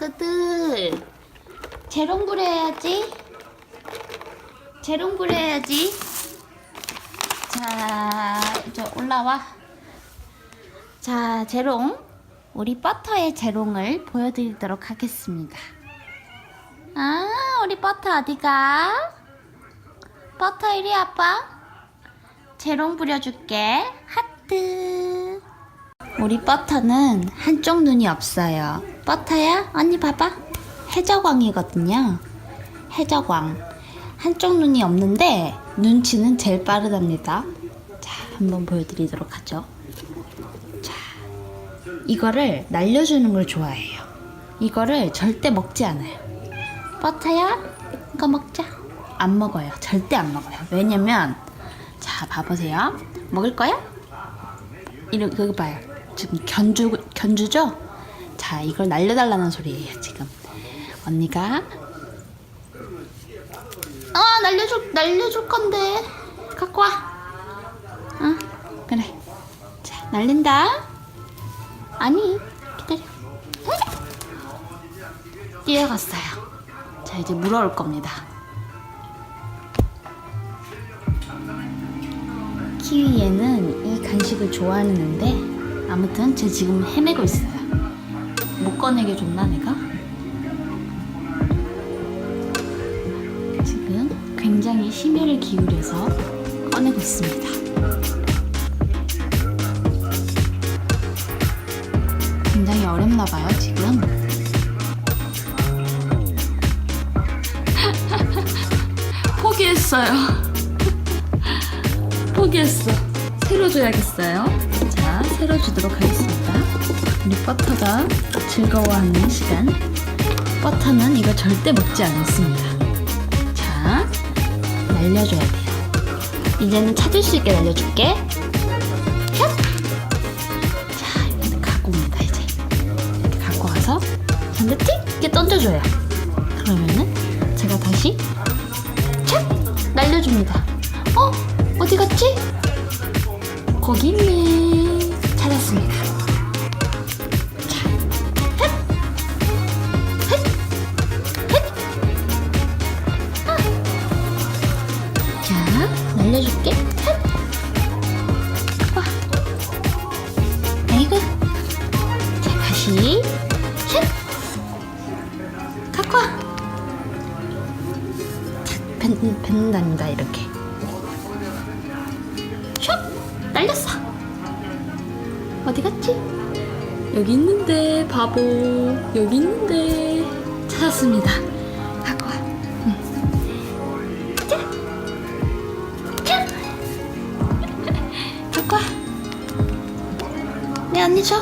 아그들. 재롱불 해야지. 재롱불 해야지. 자 이제 올라와. 자 재롱. 우리 버터의 재롱을 보여드리도록 하겠습니다. 아 우리 버터 어디가? 버터 이리 와봐. 재롱 부려줄게. 하트. 우리 버터는 한쪽 눈이 없어요. 버터야? 언니 봐봐. 해적왕이거든요. 해적왕. 한쪽 눈이 없는데 눈치는 제일 빠르답니다. 자, 한번 보여드리도록 하죠. 자, 이거를 날려주는 걸 좋아해요. 이거를 절대 먹지 않아요. 버터야? 이거 먹자. 안 먹어요. 절대 안 먹어요. 왜냐면, 자, 봐보세요. 먹을 거야? 이거 봐요. 지금 견주 견주죠? 자, 이걸 날려달라는 소리예요 지금. 언니가 아 날려줄 날려줄 건데 갖고 와. 응, 그래. 자, 날린다. 아니 기다려. 뛰어갔어요. 자, 이제 물어올 겁니다. 키위에는 이 간식을 좋아하는데 아무튼 제 지금 헤매고 있어요. 못 꺼내게 줬나 내가? 지금 굉장히 심혈을 기울여서 꺼내고 있습니다. 굉장히 어렵나 봐요 지금. 포기했어요. 포기했어. 새로 줘야겠어요. 자, 새로 주도록 하겠습니다. 우리 버터가 즐거워하는 시간. 버터는 이거 절대 먹지 않습니다. 자, 날려줘야 돼요. 이제는 찾을 수 있게 날려줄게. 샵! 자, 이렇게 갖고 옵니다, 이제. 이렇게 갖고 와서 잔데 틱! 이렇게 던져줘요. 그러면은 제가 다시 찹! 날려줍니다. 어? 어디 갔지? 거기 있네. 헷! 와. 아이고. 자, 다시. 헷! 갖고 와. 자, 뱉, 뱉는답니다, 이렇게. 슉! 날렸어. 어디 갔지? 여기 있는데, 바보. 여기 있는데. 찾았습니다. 내 언니 줘.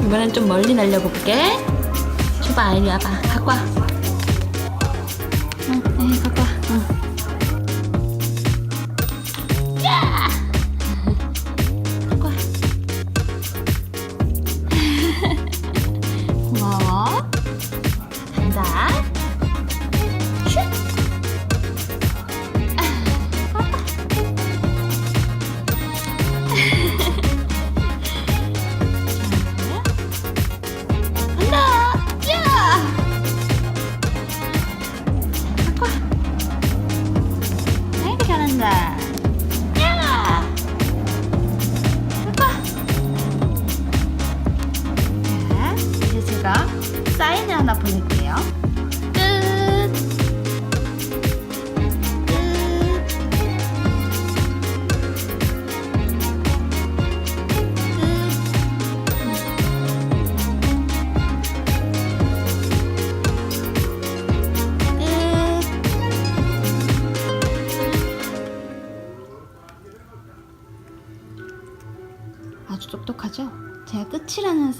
이번엔 좀 멀리 날려볼게. 줘봐, 이리 와봐. 갖고 와. 응, 네, 갖고 와. 응.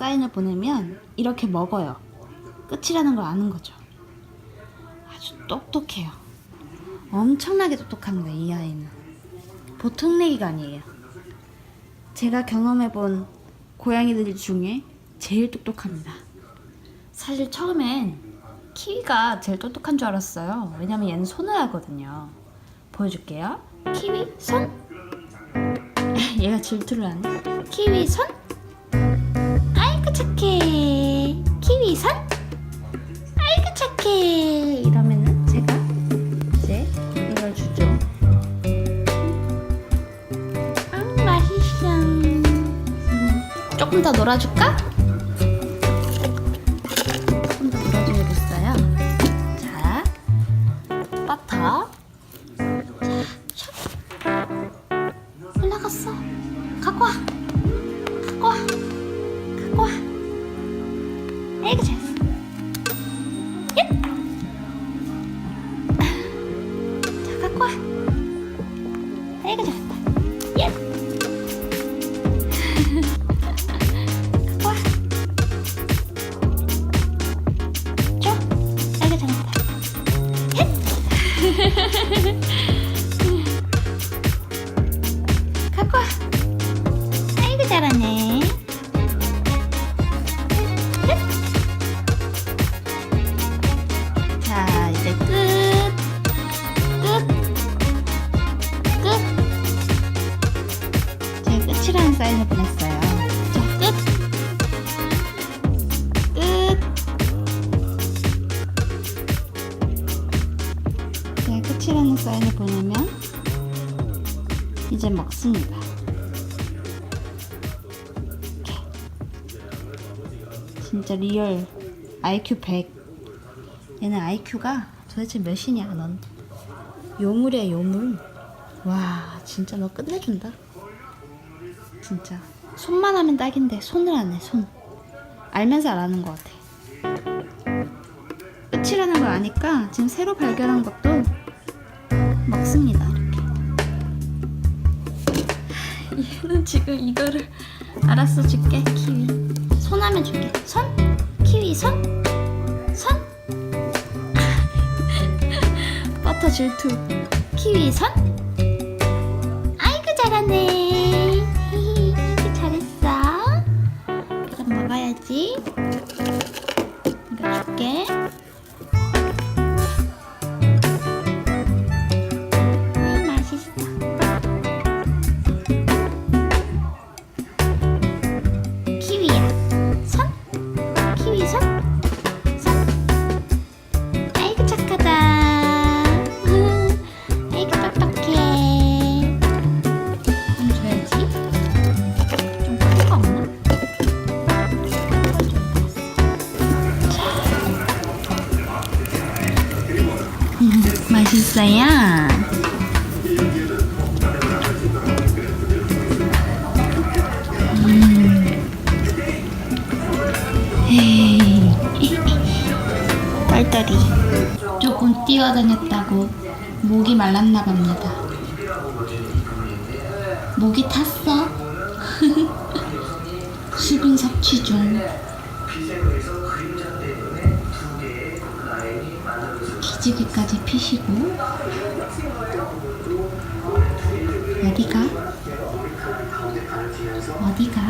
사인을 보내면 이렇게 먹어요. 끝이라는 걸 아는 거죠. 아주 똑똑해요. 엄청나게 똑똑합니다, 이 아이는. 보통 내기가 아니에요. 제가 경험해본 고양이들 중에 제일 똑똑합니다. 사실 처음엔 키위가 제일 똑똑한 줄 알았어요. 왜냐면 얘는 손을 하거든요. 보여줄게요. 키위 손. 얘가 질투를 하네. 키위 손. 착해. 키위선? 아이고 착해. 이러면은 제가 이제 이걸 주죠. 아 맛있어. 음, 조금 더 놀아줄까? 조금 더 놀아줘야겠어요. 자, 버터. 아이고 잘했다. 옙. 끝이라는 사인을 보냈어요. 자, 끝. 끝. 제가 끝이라는 사인을 보내면 이제 먹습니다. 진짜 리얼 IQ 100. 얘는 IQ가 도대체 몇이냐, 넌. 요물이야, 요물. 와, 진짜 너 끝내준다. 진짜. 손만 하면 딱인데, 손을 안 해, 손. 알면서 안 하는 것 같아. 끝이라는 걸 아니까 지금 새로 발견한 것도 먹습니다, 이렇게. 얘는 지금 이거를 알았어 줄게 키위 손 하면 줄게 손 키위 손 손. 버터 질투. 키위 손. 아이고 잘하네. 이 맛있어요. 음. 딸딸이 조금 뛰어다녔다고 목이 말랐나 봅니다. 목이 탔어? 수분 섭취 중. 기지개까지 피시고 어디가? 어디가?